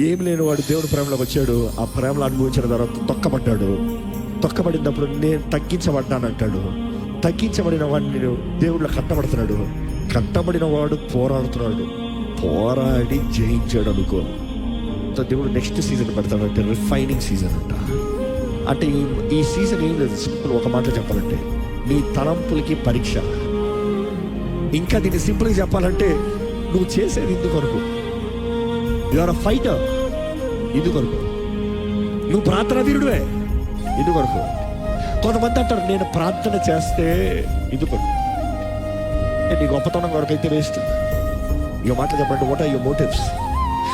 ఏం లేని వాడు దేవుడు ప్రేమలోకి వచ్చాడు ఆ ప్రేమలో అనుభవించిన తర్వాత తొక్కబడ్డాడు. తొక్కబడినప్పుడు నేను తగ్గించబడ్డానంటాడు. తగ్గించబడిన వాడిని నేను దేవుళ్ళు కట్టబడుతున్నాడు. కట్టబడిన వాడు పోరాడుతున్నాడు. పోరాడి జయించాడు అనుకో. సో దేవుడు నెక్స్ట్ సీజన్ పెడతాడు అంటే రిఫైనింగ్ సీజన్ అంట. అంటే ఈ ఈ సీజన్ ఏం లేదు సింపుల్ ఒక మాట చెప్పాలంటే నీ తలంపులకి పరీక్ష. ఇంకా దీన్ని సింపుల్గా చెప్పాలంటే నువ్వు చేసేది ఇందుకొరకు యు ఆర్ అ ఫైటర్ ఇది కొరకు నువ్వు ప్రార్థన వీరుడువే. ఇది కొరకు కొంతమంది అంటారు నేను ప్రార్థన చేస్తే ఇది కొరకు నీ గొప్పతనం కొరకు అయితే వేస్ట్. ఇక మాటలు చెప్పండి వాట్ ఆర్ యువర్ మోటివ్స్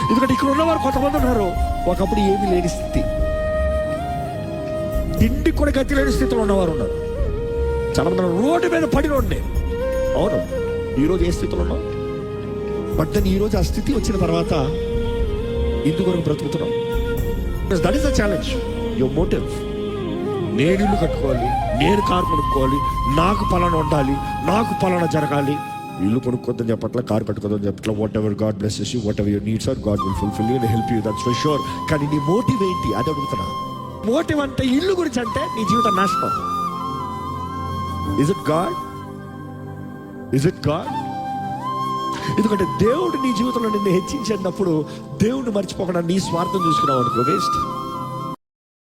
ఎందుకంటే ఇక్కడ ఉన్నవారు కొంతమంది ఉన్నారు ఒకప్పుడు ఏమీ లేని స్థితి. తిండి కూడా గతి లేని స్థితిలో ఉన్నవారు ఉన్నారు. చాలా మంది రోడ్డు మీద పడి ఉండే అవును ఈరోజు ఏ స్థితిలో ఉన్నావు? బట్ దెన్ ఈరోజు ఆ స్థితి వచ్చిన తర్వాత ఇందుకొరకు బ్రతుకుతున్నాం. That is the challenge your motive నేను ఇల్లు కట్టుకోవాలి నేను కారు కొనుక్కోవాలి నాకు పలానా ఉండాలి నాకు పలానా జరగాలి. ఇల్లు కొనుక్కోద్దని చెప్పట్లా కారు కట్టుకోద్దని చెప్పట్లా what ever God blesses you what ever your needs are God will fulfil you help you that's for sure కానీ నీ మోటివ్ ఏంటి? అది అడుగుతున్నా. మోటివ్ అంటే ఇల్లు గురించి అంటే నీ జీవితం నాశనం. Is it God is it God ఎందుకంటే దేవుడు నీ జీవితంలో నిన్ను హెచ్చించినప్పుడు దేవుడిని మర్చిపోకుండా నీ స్వార్థం చూసుకున్నావు అనుకో. వేస్ట్